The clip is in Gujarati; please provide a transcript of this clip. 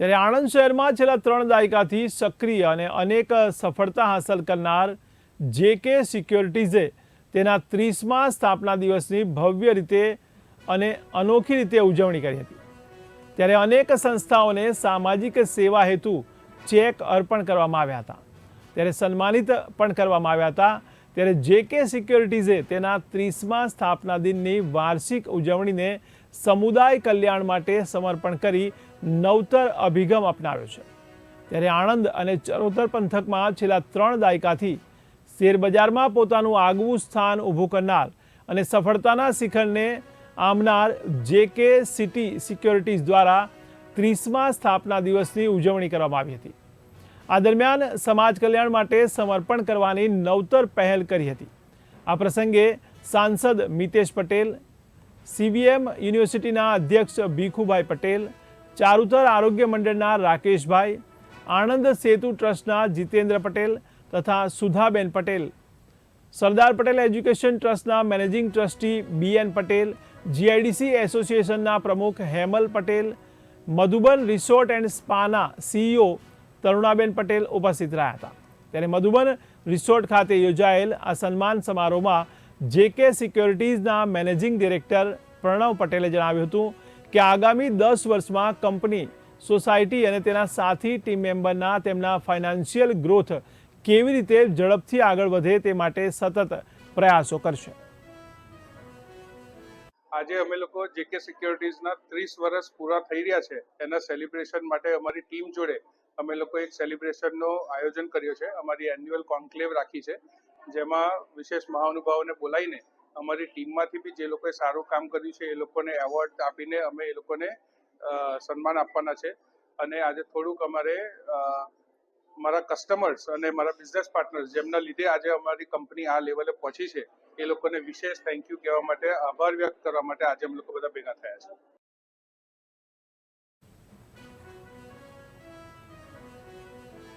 ત્યારે આણંદ શહેરમાં છેલ્લા ત્રણ દાયકાથી સક્રિય અને અનેક સફળતા હાંસલ કરનાર જે કે સિક્યોરિટીઝે તેના ત્રીસમા સ્થાપના દિવસની ભવ્ય રીતે અને અનોખી રીતે ઉજવણી કરી હતી. ત્યારે અનેક સંસ્થાઓને સામાજિક સેવા હેતુ ચેક અર્પણ કરવામાં આવ્યા હતા. ત્યારે સન્માનિત પણ કરવામાં આવ્યા હતા ત્યારે જે કે સિક્યોરિટીઝે તેના ત્રીસમા સ્થાપના દિનની વાર્ષિક ઉજવણીને સમુદાય કલ્યાણ માટે સમર્પણ કરી નવતર અભિગમ અપનાવ્યો છે. ત્યારે આણંદ અને ચરોતર પંથકમાં છેલ્લા ત્રણ દાયકાથી શેરબજારમાં પોતાનું આગવું સ્થાન ઊભું કરનાર અને સફળતાના શિખરને આમનાર જે કે સિટી સિક્યોરિટીઝ દ્વારા ત્રીસમા સ્થાપના દિવસની ઉજવણી કરવામાં આવી હતી. આ દરમિયાન સમાજ કલ્યાણ માટે સમર્પણ કરવાની નવતર પહેલ કરી હતી. આ પ્રસંગે સાંસદ મિતેશ પટેલ, સીવીએમ યુનિવર્સિટીના અધ્યક્ષ ભીખુભાઈ પટેલ, ચારુતર આરોગ્ય મંડળના રાકેશભાઈ, આણંદ સેતુ ટ્રસ્ટના જીતેન્દ્ર પટેલ તથા સુધાબેન પટેલ, સરદાર પટેલ એજ્યુકેશન ટ્રસ્ટના managing trustee B N Patel, GIDC એસોસિએશનના પ્રમુખ હેમલ પટેલ, મધુબન રિસોર્ટ એન્ડ સ્પાના સીઈઓ તરુણાબેન પટેલ ઉપસ્થિત રહ્યા હતા. ત્યારે મધુબન રિસોર્ટ ખાતે યોજાયેલ આ સન્માન સમારોહમાં જે કે સિક્યોરિટીઝના મેનેજિંગ ડિરેક્ટર પ્રણવ પટેલે જણાવ્યું હતું કે આગામી દસ વર્ષમાં કંપની, સોસાયટી અને તેના સાથી ટીમ મેમ્બરના તેમના ફાઇનાન્શિયલ ગ્રોથ કેવી રીતે ઝડપથી આગળ વધે તે માટે સતત પ્રયાસો કરશે. આજે અમે લોકો જેકે સિક્યોરિટીઝના ત્રીસ વર્ષ પૂરા થઈ રહ્યા છે. એના સેલિબ્રેશન માટે અમારી ટીમ જોડે અમે લોકો એક સેલિબ્રેશનનો આયોજન કર્યો છે. અમારી એન્યુઅલ કોન્ક્લેવ રાખી છે. જેમાં વિશેષ મહાનુભાવોને બોલાવીને અમારી ટીમમાંથી બી જે લોકોએ સારું કામ કર્યું છે, એ લોકોને એવોર્ડ આપીને અમે એ લોકોને સન્માન આપવાના છે. અને આજે થોડુંક અમારે મારા કસ્ટમર્સ અને મારા બિઝનેસ પાર્ટનર્સ જેમના લીધે આજે અમારી કંપની આ લેવલે પહોંચી છે, એ લોકોને વિશેષ થેન્ક યુ કહેવા માટે આભાર વ્યક્ત કરવા માટે આજે અમે લોકો બધા ભેગા થયા છે.